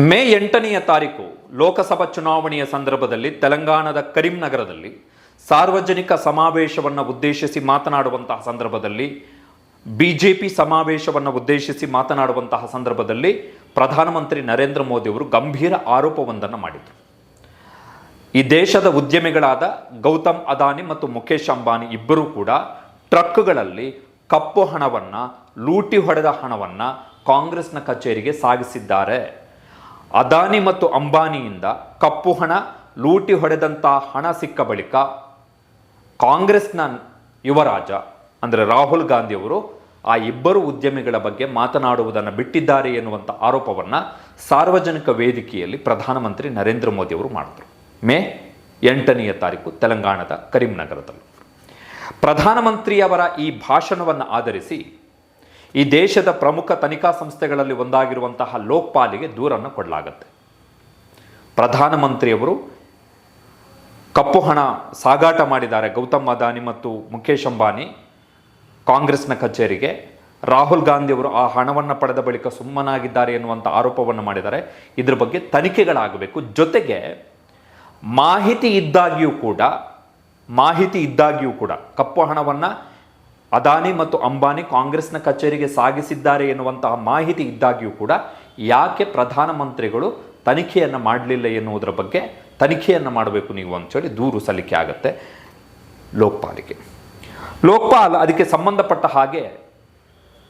ಮೇ ಎಂಟನೆಯ ತಾರೀಕು ಲೋಕಸಭಾ ಚುನಾವಣೆಯ ಸಂದರ್ಭದಲ್ಲಿ ತೆಲಂಗಾಣದ ಕರೀಂನಗರದಲ್ಲಿ ಸಾರ್ವಜನಿಕ ಸಮಾವೇಶವನ್ನು ಉದ್ದೇಶಿಸಿ ಮಾತನಾಡುವಂತಹ ಸಂದರ್ಭದಲ್ಲಿ, ಬಿಜೆಪಿ ಸಮಾವೇಶವನ್ನು ಉದ್ದೇಶಿಸಿ ಮಾತನಾಡುವಂತಹ ಸಂದರ್ಭದಲ್ಲಿ ಪ್ರಧಾನಮಂತ್ರಿ ನರೇಂದ್ರ ಮೋದಿ ಅವರು ಗಂಭೀರ ಆರೋಪವೊಂದನ್ನು ಮಾಡಿದರು. ಈ ದೇಶದ ಉದ್ಯಮಿಗಳಾದ ಗೌತಮ್ ಅದಾನಿ ಮತ್ತು ಮುಖೇಶ್ ಅಂಬಾನಿ ಇಬ್ಬರೂ ಕೂಡ ಟ್ರಕ್ಗಳಲ್ಲಿ ಕಪ್ಪು ಹಣವನ್ನು, ಲೂಟಿ ಹೊಡೆದ ಹಣವನ್ನು ಕಾಂಗ್ರೆಸ್ನ ಕಚೇರಿಗೆ ಸಾಗಿಸಿದ್ದಾರೆ. ಅದಾನಿ ಮತ್ತು ಅಂಬಾನಿಯಿಂದ ಕಪ್ಪು ಹಣ, ಲೂಟಿ ಹೊಡೆದಂಥ ಹಣ ಸಿಕ್ಕ ಬಳಿಕ ಕಾಂಗ್ರೆಸ್ನ ಯುವರಾಜ, ಅಂದರೆ ರಾಹುಲ್ ಗಾಂಧಿಯವರು ಆ ಇಬ್ಬರು ಉದ್ಯಮಿಗಳ ಬಗ್ಗೆ ಮಾತನಾಡುವುದನ್ನು ಬಿಟ್ಟಿದ್ದಾರೆ ಎನ್ನುವಂಥ ಆರೋಪವನ್ನು ಸಾರ್ವಜನಿಕ ವೇದಿಕೆಯಲ್ಲಿ ಪ್ರಧಾನಮಂತ್ರಿ ನರೇಂದ್ರ ಮೋದಿ ಅವರು ಮಾಡಿದರು. ಮೇ ಎಂಟನೆಯ ತಾರೀಕು ತೆಲಂಗಾಣದ ಕರೀಂನಗರದಲ್ಲಿ. ಪ್ರಧಾನಮಂತ್ರಿಯವರ ಈ ಭಾಷಣವನ್ನು ಆಧರಿಸಿ ಈ ದೇಶದ ಪ್ರಮುಖ ತನಿಖಾ ಸಂಸ್ಥೆಗಳಲ್ಲಿ ಒಂದಾಗಿರುವಂತಹ ಲೋಕ್ಪಾಲಿಗೆ ದೂರನ್ನು ಕೊಡಲಾಗುತ್ತೆ. ಪ್ರಧಾನಮಂತ್ರಿಯವರು ಕಪ್ಪು ಹಣ ಸಾಗಾಟ ಮಾಡಿದ್ದಾರೆ. ಗೌತಮ್ ಅದಾನಿ ಮತ್ತು ಮುಖೇಶ್ ಅಂಬಾನಿ ಕಾಂಗ್ರೆಸ್ನ ಕಚೇರಿಗೆ. ರಾಹುಲ್ ಗಾಂಧಿಯವರು ಆ ಹಣವನ್ನು ಪಡೆದ ಬಳಿಕ ಸುಮ್ಮನಾಗಿದ್ದಾರೆ ಎನ್ನುವಂಥ ಆರೋಪವನ್ನು ಮಾಡಿದ್ದಾರೆ. ಇದ್ರ ಬಗ್ಗೆ ತನಿಖೆಗಳಾಗಬೇಕು. ಜೊತೆಗೆ ಮಾಹಿತಿ ಇದ್ದಾಗಿಯೂ ಕೂಡ, ಮಾಹಿತಿ ಇದ್ದಾಗಿಯೂ ಕೂಡ ಕಪ್ಪು ಹಣವನ್ನು ಅದಾನಿ ಮತ್ತು ಅಂಬಾನಿ ಕಾಂಗ್ರೆಸ್ನ ಕಚೇರಿಗೆ ಸಾಗಿಸಿದ್ದಾರೆ ಎನ್ನುವಂತಹ ಮಾಹಿತಿ ಇದ್ದಾಗಿಯೂ ಕೂಡ ಯಾಕೆ ಪ್ರಧಾನಮಂತ್ರಿಗಳು ತನಿಖೆಯನ್ನು ಮಾಡಲಿಲ್ಲ ಎನ್ನುವುದರ ಬಗ್ಗೆ ತನಿಖೆಯನ್ನು ಮಾಡಬೇಕು ನೀವು ಅಂಥೇಳಿ ದೂರು ಸಲ್ಲಿಕೆ ಆಗುತ್ತೆ ಲೋಕ್ಪಾಲಿಗೆ ಲೋಕ್ಪಾಲ್ ಅದಕ್ಕೆ ಸಂಬಂಧಪಟ್ಟ ಹಾಗೆ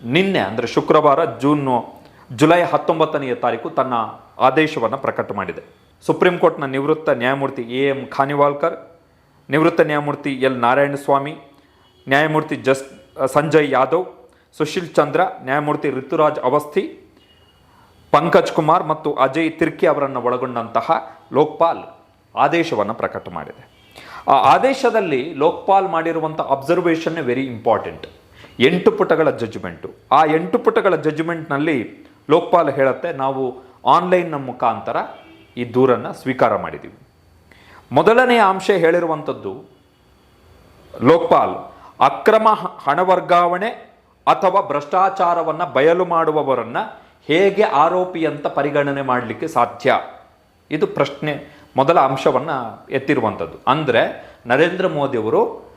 ನಿನ್ನೆ ಅಂದರೆ ಶುಕ್ರವಾರ ಜೂನ್, ಜುಲೈ ಹತ್ತೊಂಬತ್ತನೆಯ ತಾರೀಕು ತನ್ನ ಆದೇಶವನ್ನು ಪ್ರಕಟ ಮಾಡಿದೆ. ಸುಪ್ರೀಂ ಕೋರ್ಟ್ನ ನಿವೃತ್ತ ನ್ಯಾಯಮೂರ್ತಿ ಎ ಎಂ ಖಾನಿವಾಲ್ಕರ್, ನಿವೃತ್ತ ನ್ಯಾಯಮೂರ್ತಿ ಎಲ್ ನಾರಾಯಣಸ್ವಾಮಿ ನ್ಯಾಯಮೂರ್ತಿ ಜಸ್, ಸಂಜಯ್ ಯಾದವ್, ಸುಶೀಲ್ ಚಂದ್ರ, ನ್ಯಾಯಮೂರ್ತಿ ಋತುರಾಜ್ ಅವಸ್ಥಿ, ಪಂಕಜ್ ಕುಮಾರ್ ಮತ್ತು ಅಜಯ್ ತಿರ್ಕಿ ಅವರನ್ನು ಒಳಗೊಂಡಂತಹ ಲೋಕ್ಪಾಲ್ ಆದೇಶವನ್ನು ಪ್ರಕಟ ಮಾಡಿದೆ. ಆ ಆದೇಶದಲ್ಲಿ ಲೋಕ್ಪಾಲ್ ಮಾಡಿರುವಂಥ ಅಬ್ಸರ್ವೇಷನ್ ವೆರಿ ಇಂಪಾರ್ಟೆಂಟ್ ಎಂಟು ಪುಟಗಳ ಜಡ್ಜ್ಮೆಂಟು ಆ ಎಂಟು ಪುಟಗಳ ಜಜ್ಮೆಂಟ್ನಲ್ಲಿ ಲೋಕ್ಪಾಲ್ ಹೇಳುತ್ತೆ, ನಾವು ಆನ್ಲೈನ್ನ ಮುಖಾಂತರ ಈ ದೂರನ್ನು ಸ್ವೀಕಾರ ಮಾಡಿದ್ದೀವಿ ಮೊದಲನೆಯ ಅಂಶ ಹೇಳಿರುವಂಥದ್ದು ಲೋಕ್ಪಾಲ್. ಅಕ್ರಮ ಹಣ ವರ್ಗಾವಣೆ ಅಥವಾ ಭ್ರಷ್ಟಾಚಾರವನ್ನು ಬಯಲು ಮಾಡುವವರನ್ನು ಹೇಗೆ ಆರೋಪಿ ಅಂತ ಪರಿಗಣನೆ ಮಾಡಲಿಕ್ಕೆ ಸಾಧ್ಯ? ಇದು ಪ್ರಶ್ನೆ, ಮೊದಲ ಅಂಶವನ್ನು ಎತ್ತಿರುವಂಥದ್ದು. ಅಂದರೆ, ನರೇಂದ್ರ ಮೋದಿಯವರು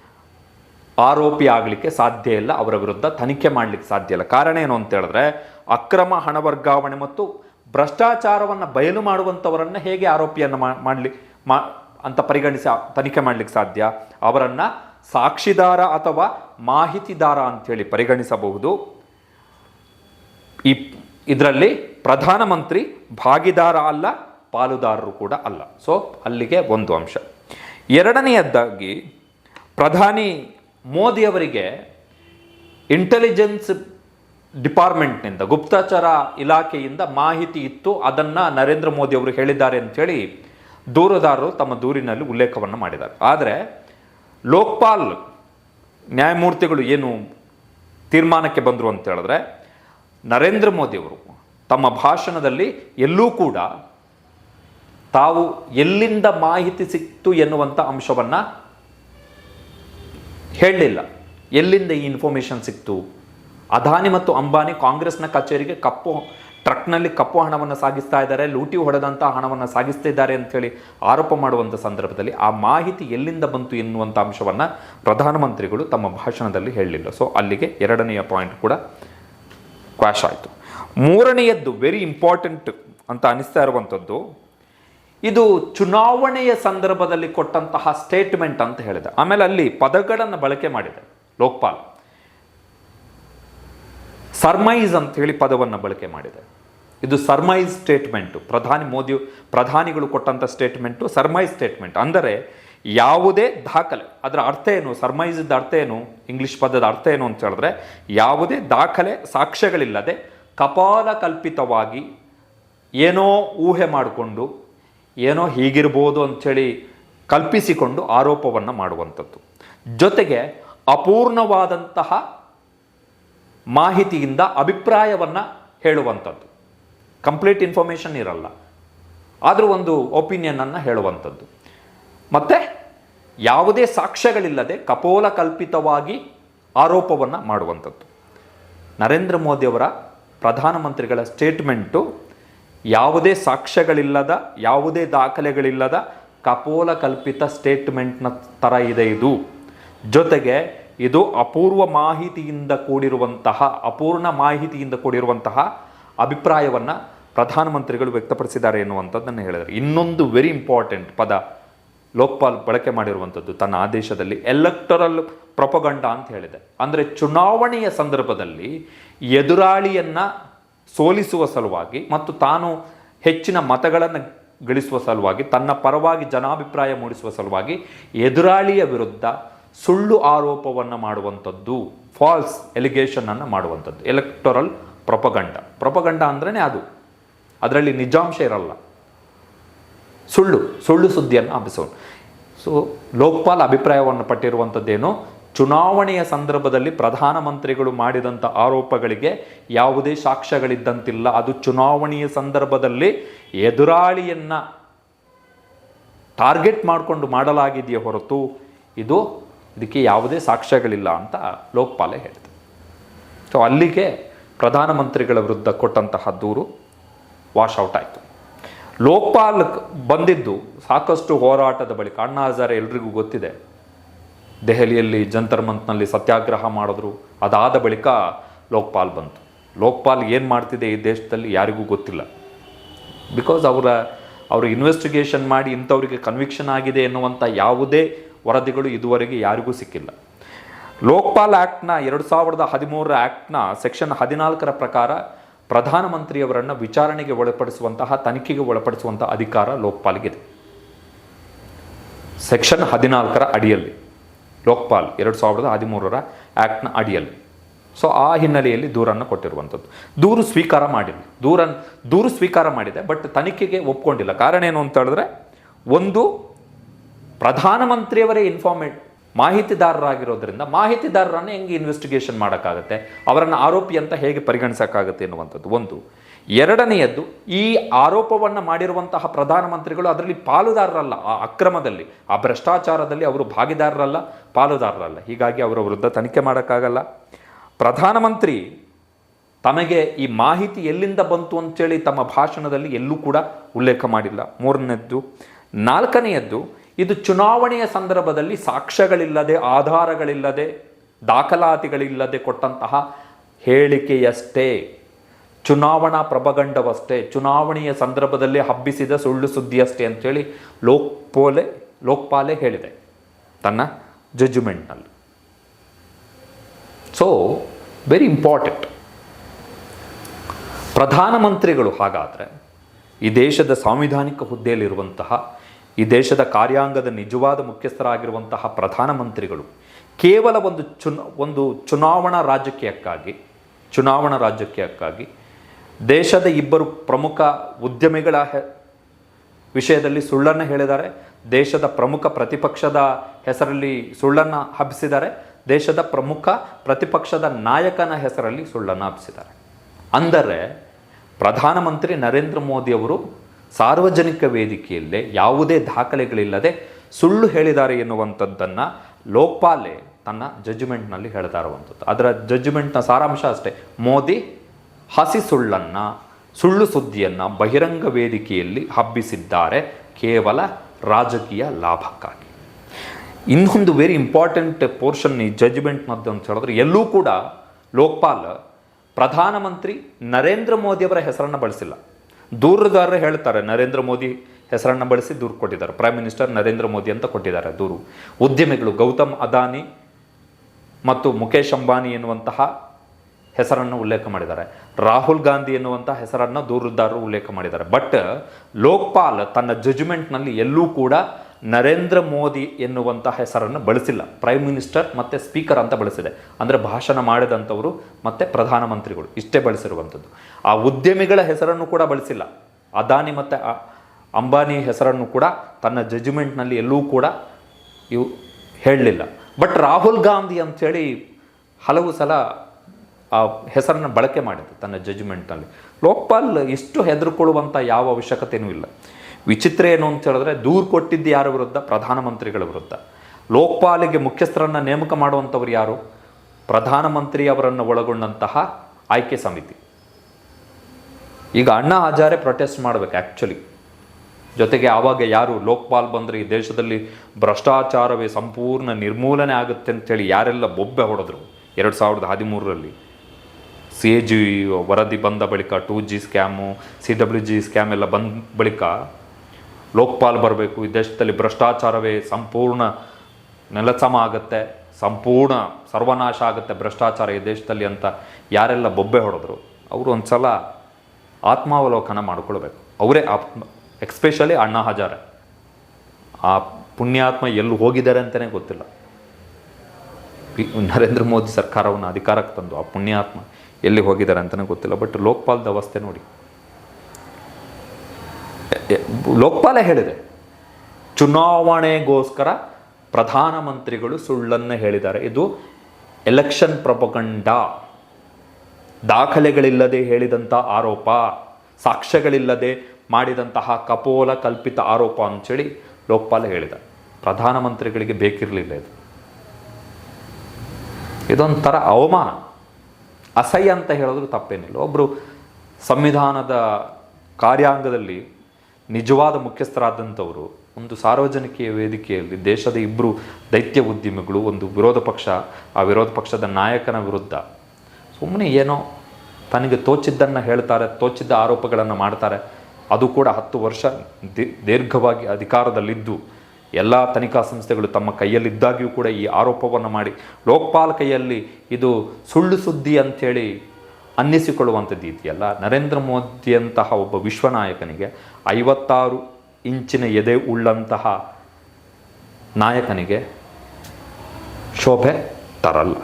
ಆರೋಪಿ ಆಗಲಿಕ್ಕೆ ಸಾಧ್ಯ ಇಲ್ಲ, ಅವರ ವಿರುದ್ಧ ತನಿಖೆ ಮಾಡಲಿಕ್ಕೆ ಸಾಧ್ಯ ಇಲ್ಲ. ಕಾರಣ ಏನು ಅಂತ ಹೇಳಿದ್ರೆ, ಅಕ್ರಮ ಹಣ ವರ್ಗಾವಣೆ ಮತ್ತು ಭ್ರಷ್ಟಾಚಾರವನ್ನು ಬಯಲು ಮಾಡುವಂಥವರನ್ನು ಹೇಗೆ ಆರೋಪಿಯನ್ನು ಮಾಡಲಿ ಮಾ ಅಂತ ಪರಿಗಣಿಸಿ ತನಿಖೆ ಮಾಡಲಿಕ್ಕೆ ಸಾಧ್ಯ? ಅವರನ್ನು ಸಾಕ್ಷಿದಾರ ಅಥವಾ ಮಾಹಿತಿದಾರ ಅಂಥೇಳಿ ಪರಿಗಣಿಸಬಹುದು. ಈ ಇದರಲ್ಲಿ ಪ್ರಧಾನಮಂತ್ರಿ ಭಾಗಿದಾರ ಅಲ್ಲ, ಪಾಲುದಾರರು ಕೂಡ ಅಲ್ಲ. ಸೊ ಅಲ್ಲಿಗೆ ಒಂದು ಅಂಶ. ಎರಡನೆಯದ್ದಾಗಿ ಪ್ರಧಾನಿ ಮೋದಿಯವರಿಗೆ ಇಂಟೆಲಿಜೆನ್ಸ್ ಡಿಪಾರ್ಟ್ಮೆಂಟ್ನಿಂದ ಗುಪ್ತಚರ ಇಲಾಖೆಯಿಂದ ಮಾಹಿತಿ ಇತ್ತು. ಅದನ್ನು ನರೇಂದ್ರ ಮೋದಿ ಅವರು ಹೇಳಿದ್ದಾರೆ ಅಂಥೇಳಿ ದೂರುದಾರರು ತಮ್ಮ ದೂರಿನಲ್ಲಿ ಉಲ್ಲೇಖವನ್ನು ಮಾಡಿದ್ದಾರೆ. ಆದರೆ ಲೋಕ್ಪಾಲ್ ನ್ಯಾಯಮೂರ್ತಿಗಳು ಏನು ತೀರ್ಮಾನಕ್ಕೆ ಬಂದರು ಅಂತ ಹೇಳಿದ್ರೆ, ನರೇಂದ್ರ ಮೋದಿಯವರು ತಮ್ಮ ಭಾಷಣದಲ್ಲಿ ಎಲ್ಲೂ ಕೂಡ ತಾವು ಎಲ್ಲಿಂದ ಮಾಹಿತಿ ಸಿಕ್ತು ಎನ್ನುವಂಥ ಅಂಶವನ್ನು ಹೇಳಲಿಲ್ಲ. ಎಲ್ಲಿಂದ ಈ ಇನ್ಫಾರ್ಮೇಷನ್ ಸಿಕ್ತು? ಅದಾನಿ ಮತ್ತು ಅಂಬಾನಿ ಕಾಂಗ್ರೆಸ್ನ ಕಚೇರಿಗೆ ಕಪ್ಪು ಟ್ರಕ್ನಲ್ಲಿ ಕಪ್ಪು ಹಣವನ್ನು ಸಾಗಿಸ್ತಾ ಇದ್ದಾರೆ, ಲೂಟಿ ಹೊಡೆದಂಥ ಹಣವನ್ನು ಸಾಗಿಸ್ತಾ ಇದ್ದಾರೆ ಅಂಥೇಳಿ ಆರೋಪ ಮಾಡುವಂಥ ಸಂದರ್ಭದಲ್ಲಿ ಆ ಮಾಹಿತಿ ಎಲ್ಲಿಂದ ಬಂತು ಎನ್ನುವಂಥ ಅಂಶವನ್ನು ಪ್ರಧಾನಮಂತ್ರಿಗಳು ತಮ್ಮ ಭಾಷಣದಲ್ಲಿ ಹೇಳಲಿಲ್ಲ. ಸೊ ಅಲ್ಲಿಗೆ ಎರಡನೆಯ ಪಾಯಿಂಟ್ ಕೂಡ ಕ್ವಾಶ್ ಆಯಿತು. ಮೂರನೆಯದ್ದು ವೆರಿ ಇಂಪಾರ್ಟೆಂಟ್ ಅಂತ ಅನಿಸ್ತಾ ಇರುವಂಥದ್ದು ಇದು ಚುನಾವಣೆಯ ಸಂದರ್ಭದಲ್ಲಿ ಕೊಟ್ಟಂತಹ ಸ್ಟೇಟ್ಮೆಂಟ್ ಅಂತ ಹೇಳಿದೆ. ಆಮೇಲೆ ಅಲ್ಲಿ ಪದಗಳನ್ನು ಬಳಕೆ ಮಾಡಿದೆ, ಲೋಕ್ಪಾಲ್. ಸರ್ಮೈಸ್ ಅಂತ ಹೇಳಿ ಪದವನ್ನು ಬಳಕೆ ಮಾಡಿದೆ. ಇದು ಸರ್ಮೈಸ್ ಸ್ಟೇಟ್ಮೆಂಟು ಪ್ರಧಾನಿ ಮೋದಿ, ಪ್ರಧಾನಿಗಳು ಕೊಟ್ಟಂಥ ಸ್ಟೇಟ್ಮೆಂಟು ಸರ್ಮೈಸ್ ಸ್ಟೇಟ್ಮೆಂಟ್ ಅಂದರೆ ಯಾವುದೇ ದಾಖಲೆ, ಅದರ ಅರ್ಥ ಏನು? ಸರ್ಮೈಸದ ಅರ್ಥ ಏನು? ಇಂಗ್ಲಿಷ್ ಪದದ ಅರ್ಥ ಏನು ಅಂತ ಹೇಳಿದ್ರೆ, ಯಾವುದೇ ದಾಖಲೆ ಸಾಕ್ಷ್ಯಗಳಿಲ್ಲದೆ ಕಪಾಲ ಕಲ್ಪಿತವಾಗಿ ಏನೋ ಊಹೆ ಮಾಡಿಕೊಂಡು, ಏನೋ ಹೀಗಿರ್ಬೋದು ಅಂಥೇಳಿ ಕಲ್ಪಿಸಿಕೊಂಡು ಆರೋಪವನ್ನು ಮಾಡುವಂಥದ್ದು. ಜೊತೆಗೆ ಅಪೂರ್ಣವಾದಂತಹ ಮಾಹಿತಿಯಿಂದ ಅಭಿಪ್ರಾಯವನ್ನು ಹೇಳುವಂಥದ್ದು. ಕಂಪ್ಲೀಟ್ ಇನ್ಫಾರ್ಮೇಷನ್ ಇರಲ್ಲ. ಆದರೂ ಒಂದು ಒಪಿನಿಯನನ್ನು ಹೇಳುವಂಥದ್ದು. ಮತ್ತು ಯಾವುದೇ ಸಾಕ್ಷ್ಯಗಳಿಲ್ಲದೆ ಕಪೋಲ ಕಲ್ಪಿತವಾಗಿ ಆರೋಪವನ್ನು ಮಾಡುವಂಥದ್ದು. ನರೇಂದ್ರ ಮೋದಿಯವರ ಪ್ರಧಾನಮಂತ್ರಿಗಳ ಸ್ಟೇಟ್ಮೆಂಟು ಯಾವುದೇ ಸಾಕ್ಷ್ಯಗಳಿಲ್ಲದ, ಯಾವುದೇ ದಾಖಲೆಗಳಿಲ್ಲದ ಕಪೋಲ ಕಲ್ಪಿತ ಸ್ಟೇಟ್ಮೆಂಟ್ನ ಥರ ಇದೆ ಇದು. ಜೊತೆಗೆ ಇದು ಅಪೂರ್ವ ಮಾಹಿತಿಯಿಂದ ಕೂಡಿರುವಂತಹ, ಅಪೂರ್ಣ ಮಾಹಿತಿಯಿಂದ ಕೂಡಿರುವಂತಹ ಅಭಿಪ್ರಾಯವನ್ನು ಪ್ರಧಾನಮಂತ್ರಿಗಳು ವ್ಯಕ್ತಪಡಿಸಿದ್ದಾರೆ ಎನ್ನುವಂಥದ್ದನ್ನು ಹೇಳಿದರು. ಇನ್ನೊಂದು ವೆರಿ ಇಂಪಾರ್ಟೆಂಟ್ ಪದ ಲೋಕ್ಪಾಲ್ ಬಳಕೆ ಮಾಡಿರುವಂಥದ್ದು ತನ್ನ ಆದೇಶದಲ್ಲಿ ಎಲೆಕ್ಟರಲ್ ಪ್ರೊಪಗಂಡ ಅಂತ ಹೇಳಿದೆ. ಅಂದರೆ ಚುನಾವಣೆಯ ಸಂದರ್ಭದಲ್ಲಿ ಎದುರಾಳಿಯನ್ನು ಸೋಲಿಸುವ ಸಲುವಾಗಿ ಮತ್ತು ತಾನು ಹೆಚ್ಚಿನ ಮತಗಳನ್ನು ಗಳಿಸುವ ಸಲುವಾಗಿ, ತನ್ನ ಪರವಾಗಿ ಜನಾಭಿಪ್ರಾಯ ಮೂಡಿಸುವ ಸಲುವಾಗಿ ಎದುರಾಳಿಯ ವಿರುದ್ಧ ಸುಳ್ಳು ಆರೋಪವನ್ನು ಮಾಡುವಂಥದ್ದು ಫಾಲ್ಸ್ ಎಲಿಗೇಷನನ್ನು ಮಾಡುವಂಥದ್ದು ಎಲೆಕ್ಟೊರಲ್ ಪ್ರೊಪಗಂಡ ಪ್ರೊಪಗಂಡ ಅಂದ್ರೇ ಅದು. ಅದರಲ್ಲಿ ನಿಜಾಂಶ ಇರಲ್ಲ. ಸುಳ್ಳು ಸುಳ್ಳು ಸುದ್ದಿಯನ್ನು ಹಬ್ಬಿಸೋನು ಸೊ ಲೋಕ್ಪಾಲ್ ಅಭಿಪ್ರಾಯವನ್ನು ಪಟ್ಟಿರುವಂಥದ್ದೇನು? ಚುನಾವಣೆಯ ಸಂದರ್ಭದಲ್ಲಿ ಪ್ರಧಾನಮಂತ್ರಿಗಳು ಮಾಡಿದಂಥ ಆರೋಪಗಳಿಗೆ ಯಾವುದೇ ಸಾಕ್ಷ್ಯಗಳಿದ್ದಂತಿಲ್ಲ. ಅದು ಚುನಾವಣೆಯ ಸಂದರ್ಭದಲ್ಲಿ ಎದುರಾಳಿಯನ್ನು ಟಾರ್ಗೆಟ್ ಮಾಡಿಕೊಂಡು ಮಾಡಲಾಗಿದೆಯೇ ಹೊರತು ಇದು ಇದಕ್ಕೆ ಯಾವುದೇ ಸಾಕ್ಷ್ಯಗಳಿಲ್ಲ ಅಂತ ಲೋಕ್ಪಾಲೆ ಹೇಳಿದೆ ಸೊ ಅಲ್ಲಿಗೆ ಪ್ರಧಾನಮಂತ್ರಿಗಳ ವಿರುದ್ಧ ಕೊಟ್ಟಂತಹ ದೂರು ವಾಶ್ ಔಟ್ ಆಯಿತು. ಲೋಕ್ಪಾಲ್ ಬಂದಿದ್ದು ಸಾಕಷ್ಟು ಹೋರಾಟದ ಬಳಿಕ, ಅಣ್ಣಾ ಹಜಾರೆ ಎಲ್ರಿಗೂ ಗೊತ್ತಿದೆ. ದೆಹಲಿಯಲ್ಲಿ ಜಂತರ್ ಮಂತ್ನಲ್ಲಿ ಸತ್ಯಾಗ್ರಹ ಮಾಡಿದ್ರು, ಅದಾದ ಬಳಿಕ ಲೋಕ್ಪಾಲ್ ಬಂತು. ಲೋಕ್ಪಾಲ್ ಏನು ಮಾಡ್ತಿದೆ ಈ ದೇಶದಲ್ಲಿ ಯಾರಿಗೂ ಗೊತ್ತಿಲ್ಲ. ಬಿಕಾಸ್ ಅವರ, ಅವರು ಇನ್ವೆಸ್ಟಿಗೇಷನ್ ಮಾಡಿ ಇಂಥವರಿಗೆ ಕನ್ವಿಕ್ಷನ್ ಆಗಿದೆ ಎನ್ನುವಂಥ ಯಾವುದೇ ವರದಿಗಳು ಇದುವರೆಗೆ ಯಾರಿಗೂ ಸಿಕ್ಕಿಲ್ಲ. ಲೋಕ್ಪಾಲ್ ಆ್ಯಕ್ಟ್ನ ಎರಡು ಸಾವಿರದ ಹದಿಮೂರರ ಆ್ಯಕ್ಟ್ನ ಸೆಕ್ಷನ್ ಹದಿನಾಲ್ಕರ ಪ್ರಕಾರ ಪ್ರಧಾನಮಂತ್ರಿಯವರನ್ನು ವಿಚಾರಣೆಗೆ ಒಳಪಡಿಸುವಂತಹ, ತನಿಖೆಗೆ ಒಳಪಡಿಸುವಂತಹ ಅಧಿಕಾರ ಲೋಕ್ಪಾಲ್ಗಿದೆ. ಸೆಕ್ಷನ್ ಹದಿನಾಲ್ಕರ ಅಡಿಯಲ್ಲಿ, ಲೋಕ್ಪಾಲ್ ಎರಡು ಸಾವಿರದ ಹದಿಮೂರರ ಆ್ಯಕ್ಟ್ನ ಅಡಿಯಲ್ಲಿ. ಸೊ, ಆ ಹಿನ್ನೆಲೆಯಲ್ಲಿ ದೂರನ್ನು ಕೊಟ್ಟಿರುವಂಥದ್ದು. ದೂರು ಸ್ವೀಕಾರ ಮಾಡಿಲ್ಲ. ದೂರನ್ನು ದೂರು ಸ್ವೀಕಾರ ಮಾಡಿದೆ, ಬಟ್ ತನಿಖೆಗೆ ಒಪ್ಕೊಂಡಿಲ್ಲ. ಕಾರಣ ಏನು ಅಂತ ಹೇಳಿದ್ರೆ, ಒಂದು ಪ್ರಧಾನಮಂತ್ರಿಯವರೇ ಇನ್ಫಾರ್ಮೇಟ್ ಮಾಹಿತಿದಾರರಾಗಿರೋದ್ರಿಂದ ಮಾಹಿತಿದಾರರನ್ನು ಹೆಂಗೆ ಇನ್ವೆಸ್ಟಿಗೇಷನ್ ಮಾಡೋಕ್ಕಾಗತ್ತೆ? ಅವರನ್ನು ಆರೋಪಿ ಅಂತ ಹೇಗೆ ಪರಿಗಣಿಸೋಕ್ಕಾಗುತ್ತೆ ಎನ್ನುವಂಥದ್ದು ಒಂದು. ಎರಡನೆಯದ್ದು, ಈ ಆರೋಪವನ್ನು ಮಾಡಿರುವಂತಹ ಪ್ರಧಾನಮಂತ್ರಿಗಳು ಅದರಲ್ಲಿ ಪಾಲುದಾರರಲ್ಲ. ಆ ಅಕ್ರಮದಲ್ಲಿ, ಆ ಭ್ರಷ್ಟಾಚಾರದಲ್ಲಿ ಅವರು ಭಾಗಿದಾರರಲ್ಲ, ಪಾಲುದಾರರಲ್ಲ. ಹೀಗಾಗಿ ಅವರ ವಿರುದ್ಧ ತನಿಖೆ ಮಾಡೋಕ್ಕಾಗಲ್ಲ. ಪ್ರಧಾನಮಂತ್ರಿ ತಮಗೆ ಈ ಮಾಹಿತಿ ಎಲ್ಲಿಂದ ಬಂತು ಅಂತೇಳಿ ತಮ್ಮ ಭಾಷಣದಲ್ಲಿ ಎಲ್ಲೂ ಕೂಡ ಉಲ್ಲೇಖ ಮಾಡಿಲ್ಲ. ಮೂರನೇದ್ದು. ನಾಲ್ಕನೆಯದ್ದು ಇದು ಚುನಾವಣೆಯ ಸಂದರ್ಭದಲ್ಲಿ ಸಾಕ್ಷ್ಯಗಳಿಲ್ಲದೆ, ಆಧಾರಗಳಿಲ್ಲದೆ, ದಾಖಲಾತಿಗಳಿಲ್ಲದೆ ಕೊಟ್ಟಂತಹ ಹೇಳಿಕೆಯಷ್ಟೇ. ಚುನಾವಣಾ ಪ್ರಭಗಂಡವಷ್ಟೇ. ಚುನಾವಣೆಯ ಸಂದರ್ಭದಲ್ಲಿ ಹಬ್ಬಿಸಿದ ಸುಳ್ಳು ಸುದ್ದಿಯಷ್ಟೇ ಅಂಥೇಳಿ ಲೋಕ್ಪೋಲೆ, ಲೋಕ್ಪಾಲೆ ಹೇಳಿದೆ ತನ್ನ ಜಡ್ಜ್ಮೆಂಟ್ನಲ್ಲಿ ಸೊ ವೆರಿ ಇಂಪಾರ್ಟೆಂಟ್ ಪ್ರಧಾನಮಂತ್ರಿಗಳು ಹಾಗಾದರೆ ಈ ದೇಶದ ಸಾಂವಿಧಾನಿಕ ಹುದ್ದೆಯಲ್ಲಿರುವಂತಹ ಈ ದೇಶದ ಕಾರ್ಯಾಂಗದ ನಿಜವಾದ ಮುಖ್ಯಸ್ಥರಾಗಿರುವಂತಹ ಪ್ರಧಾನಮಂತ್ರಿಗಳು ಕೇವಲ ಒಂದು ಚುನ, ಒಂದು ಚುನಾವಣಾ ರಾಜಕೀಯಕ್ಕಾಗಿ ಚುನಾವಣಾ ರಾಜಕೀಯಕ್ಕಾಗಿ ದೇಶದ ಇಬ್ಬರು ಪ್ರಮುಖ ಉದ್ಯಮಿಗಳ ವಿಷಯದಲ್ಲಿ ಸುಳ್ಳನ್ನು ಹೇಳಿದ್ದಾರೆ. ದೇಶದ ಪ್ರಮುಖ ಪ್ರತಿಪಕ್ಷದ ಹೆಸರಲ್ಲಿ ಸುಳ್ಳನ್ನು ಹಬ್ಬಿಸಿದ್ದಾರೆ. ದೇಶದ ಪ್ರಮುಖ ಪ್ರತಿಪಕ್ಷದ ನಾಯಕನ ಹೆಸರಲ್ಲಿ ಸುಳ್ಳನ್ನು ಹಬ್ಬಿಸಿದ್ದಾರೆ. ಅಂದರೆ ಪ್ರಧಾನಮಂತ್ರಿ ನರೇಂದ್ರ ಮೋದಿ ಅವರು ಸಾರ್ವಜನಿಕ ವೇದಿಕೆಯಲ್ಲೇ ಯಾವುದೇ ದಾಖಲೆಗಳಿಲ್ಲದೆ ಸುಳ್ಳು ಹೇಳಿದ್ದಾರೆ ಎನ್ನುವಂಥದ್ದನ್ನು ಲೋಕ್ಪಾಲೆ ತನ್ನ ಜಡ್ಜ್ಮೆಂಟ್ನಲ್ಲಿ ಹೇಳ್ತಾ ಇರುವಂಥದ್ದು. ಅದರ ಜಡ್ಜ್ಮೆಂಟ್ನ ಸಾರಾಂಶ ಅಷ್ಟೇ. ಮೋದಿ ಹಸಿ ಸುಳ್ಳನ್ನು, ಸುಳ್ಳು ಸುದ್ದಿಯನ್ನು ಬಹಿರಂಗ ವೇದಿಕೆಯಲ್ಲಿ ಹಬ್ಬಿಸಿದ್ದಾರೆ ಕೇವಲ ರಾಜಕೀಯ ಲಾಭಕ್ಕಾಗಿ. ಇನ್ನೊಂದು ವೆರಿ ಇಂಪಾರ್ಟೆಂಟ್ ಪೋರ್ಷನ್ ಈ ಜಡ್ಜ್ಮೆಂಟ್ನದ್ದು ಅಂತ ಹೇಳಿದ್ರೆ ಎಲ್ಲೂ ಕೂಡ ಲೋಕ್ಪಾಲ್ ಪ್ರಧಾನಮಂತ್ರಿ ನರೇಂದ್ರ ಮೋದಿಯವರ ಹೆಸರನ್ನು ಬಳಸಿಲ್ಲ. ದೂರುದಾರರು ಹೇಳ್ತಾರೆ, ನರೇಂದ್ರ ಮೋದಿ ಹೆಸರನ್ನು ಬಳಸಿ ದೂರು ಕೊಟ್ಟಿದ್ದಾರೆ. ಪ್ರೈಮ್ ಮಿನಿಸ್ಟರ್ ನರೇಂದ್ರ ಮೋದಿ ಅಂತ ಕೊಟ್ಟಿದ್ದಾರೆ ದೂರು. ಉದ್ಯಮಿಗಳು ಗೌತಮ್ ಅದಾನಿ ಮತ್ತು ಮುಖೇಶ್ ಅಂಬಾನಿ ಎನ್ನುವಂತಹ ಹೆಸರನ್ನು ಉಲ್ಲೇಖ ಮಾಡಿದ್ದಾರೆ. ರಾಹುಲ್ ಗಾಂಧಿ ಎನ್ನುವಂಥ ಹೆಸರನ್ನು ದೂರುದಾರರು ಉಲ್ಲೇಖ ಮಾಡಿದ್ದಾರೆ. ಬಟ್ ಲೋಕ್ಪಾಲ್ ತನ್ನ ಜಜ್ಮೆಂಟ್ನಲ್ಲಿ ಎಲ್ಲೂ ಕೂಡ ನರೇಂದ್ರ ಮೋದಿ ಎನ್ನುವಂಥ ಹೆಸರನ್ನು ಬಳಸಿಲ್ಲ. ಪ್ರೈಮ್ ಮಿನಿಸ್ಟರ್ ಮತ್ತು ಸ್ಪೀಕರ್ ಅಂತ ಬಳಸಿದೆ. ಅಂದರೆ ಭಾಷಣ ಮಾಡಿದಂಥವರು ಮತ್ತು ಪ್ರಧಾನಮಂತ್ರಿಗಳು. ಇಷ್ಟೇ ಬಳಸಿರುವಂಥದ್ದು. ಆ ಉದ್ಯಮಿಗಳ ಹೆಸರನ್ನು ಕೂಡ ಬಳಸಿಲ್ಲ. ಅದಾನಿ ಮತ್ತು ಅಂಬಾನಿ ಹೆಸರನ್ನು ಕೂಡ ತನ್ನ ಜಜ್ಮೆಂಟ್ನಲ್ಲಿ ಎಲ್ಲೂ ಕೂಡ ಇವು ಹೇಳಲಿಲ್ಲ. ಬಟ್ ರಾಹುಲ್ ಗಾಂಧಿ ಅಂಥೇಳಿ ಹಲವು ಸಲ ಆ ಹೆಸರನ್ನು ಬಳಕೆ ಮಾಡಿದ್ದು ತನ್ನ ಜಜ್ಮೆಂಟ್ನಲ್ಲಿ ಲೋಕ್ಪಾಲ್ ಇಷ್ಟು ಹೆದರ್ಕೊಳ್ಳುವಂಥ ಯಾವ ಅವಶ್ಯಕತೆಯೂ ಇಲ್ಲ. ವಿಚಿತ್ರ ಏನು ಅಂತ ಹೇಳಿದ್ರೆ ದೂರು ಕೊಟ್ಟಿದ್ದು ಯಾರ ವಿರುದ್ಧ? ಪ್ರಧಾನಮಂತ್ರಿಗಳ ವಿರುದ್ಧ. ಲೋಕಪಾಲಿಗೆ ಮುಖ್ಯಸ್ಥರನ್ನು ನೇಮಕ ಮಾಡುವಂಥವ್ರು ಯಾರು? ಪ್ರಧಾನಮಂತ್ರಿ ಅವರನ್ನು ಒಳಗೊಂಡಂತಹ ಆಯ್ಕೆ ಸಮಿತಿ. ಈಗ ಅಣ್ಣಾ ಹಜಾರೆ ಪ್ರೊಟೆಸ್ಟ್ ಮಾಡಬೇಕು ಆ್ಯಕ್ಚುಲಿ ಜೊತೆಗೆ ಆವಾಗ ಯಾರು ಲೋಕಪಾಲ್ ಬಂದರೆ ಈ ದೇಶದಲ್ಲಿ ಭ್ರಷ್ಟಾಚಾರವೇ ಸಂಪೂರ್ಣ ನಿರ್ಮೂಲನೆ ಆಗುತ್ತೆ ಅಂತೇಳಿ ಯಾರೆಲ್ಲ ಬೊಬ್ಬೆ ಹೊಡೆದ್ರು ಎರಡು ಸಾವಿರದ ಹದಿಮೂರರಲ್ಲಿ. ಸಿ ಎ ಜಿ ವರದಿ ಬಂದ ಬಳಿಕ two G scam C W G scam ಎಲ್ಲ ಬಂದ ಬಳಿಕ ಲೋಕ್ಪಾಲ್ ಬರಬೇಕು, ಈ ದೇಶದಲ್ಲಿ ಭ್ರಷ್ಟಾಚಾರವೇ ಸಂಪೂರ್ಣ ನೆಲಸಮ ಆಗುತ್ತೆ, ಸಂಪೂರ್ಣ ಸರ್ವನಾಶ ಆಗುತ್ತೆ ಭ್ರಷ್ಟಾಚಾರ ಈ ದೇಶದಲ್ಲಿ ಅಂತ ಯಾರೆಲ್ಲ ಬೊಬ್ಬೆ ಹೊಡೆದ್ರು, ಅವರು ಒಂದು ಸಲ ಆತ್ಮಾವಲೋಕನ ಮಾಡ್ಕೊಳ್ಬೇಕು. ಅವರೇ ಆತ್ಮ ಎಕ್ಸ್ಪೆಷಲಿ ಅಣ್ಣ ಹಜಾರೆ. ಆ ಪುಣ್ಯಾತ್ಮ ಎಲ್ಲಿ ಹೋಗಿದ್ದಾರೆ ಅಂತಲೇ ಗೊತ್ತಿಲ್ಲ. ನರೇಂದ್ರ ಮೋದಿ ಸರ್ಕಾರವನ್ನು ಅಧಿಕಾರಕ್ಕೆ ತಂದು ಆ ಪುಣ್ಯಾತ್ಮ ಎಲ್ಲಿ ಹೋಗಿದ್ದಾರೆ ಅಂತಲೇ ಗೊತ್ತಿಲ್ಲ, ಬಟ್ ಲೋಕ್ಪಾಲ್ದ ಅವಸ್ಥೆ ನೋಡಿ. ಲೋಕ್ಪಾಲೇ ಹೇಳಿದೆ. ಚುನಾವಣೆಗೋಸ್ಕರ ಪ್ರಧಾನಮಂತ್ರಿಗಳು ಸುಳ್ಳನ್ನು ಹೇಳಿದ್ದಾರೆ. ಇದು ಎಲೆಕ್ಷನ್ ಪ್ರಪಗಂಡ. ದಾಖಲೆಗಳಿಲ್ಲದೆ ಹೇಳಿದಂಥ ಆರೋಪ, ಸಾಕ್ಷ್ಯಗಳಿಲ್ಲದೆ ಮಾಡಿದಂತಹ ಕಪೋಲ ಕಲ್ಪಿತ ಆರೋಪ ಅಂಥೇಳಿ ಲೋಕಪಾಲ ಹೇಳಿದ. ಪ್ರಧಾನಮಂತ್ರಿಗಳಿಗೆ ಬೇಕಿರಲಿಲ್ಲ ಇದು. ಇದೊಂಥರ ಅವಮಾನ. ಅಸಹ್ಯ ಅಂತ ಹೇಳಿದ್ರು ತಪ್ಪೇನಿಲ್ಲ. ಒಬ್ಬರು ಸಂವಿಧಾನದ ಕಾರ್ಯಾಂಗದಲ್ಲಿ ನಿಜವಾದ ಮುಖ್ಯಸ್ಥರಾದಂಥವರು, ಒಂದು ಸಾರ್ವಜನಿಕ ವೇದಿಕೆಯಲ್ಲಿ ದೇಶದ ಇಬ್ಬರು ದೈತ್ಯ ಉದ್ಯಮಿಗಳು, ಒಂದು ವಿರೋಧ ಪಕ್ಷ, ಆ ವಿರೋಧ ಪಕ್ಷದ ನಾಯಕನ ವಿರುದ್ಧ. ಸುಮ್ಮನೆ ಏನೋ ತನಗೆ ತೋಚಿದ್ದನ್ನು ಹೇಳ್ತಾರೆ, ತೋಚಿದ್ದ ಆರೋಪಗಳನ್ನು ಮಾಡ್ತಾರೆ. ಅದು ಕೂಡ ಹತ್ತು ವರ್ಷ ದೀರ್ಘವಾಗಿ ಅಧಿಕಾರದಲ್ಲಿದ್ದು, ಎಲ್ಲ ತನಿಖಾ ಸಂಸ್ಥೆಗಳು ತಮ್ಮ ಕೈಯಲ್ಲಿದ್ದಾಗಿಯೂ ಕೂಡ ಈ ಆರೋಪವನ್ನು ಮಾಡಿ, ಲೋಕ್ಪಾಲ್ ಕೈಯಲ್ಲಿ ಇದು ಸುಳ್ಳು ಸುದ್ದಿ ಅಂಥೇಳಿ ಅನ್ನಿಸಿಕೊಳ್ಳುವಂಥದ್ದು ಇದೆಯಲ್ಲ ನರೇಂದ್ರ ಮೋದಿಯಂತಹ ಒಬ್ಬ ವಿಶ್ವನಾಯಕನಿಗೆ ಐವತ್ತಾರು ಇಂಚಿನ ಎದೆ ಉಳ್ಳಂತಹ ನಾಯಕನಿಗೆ ಶೋಭೆ ತರಲ್ಲ.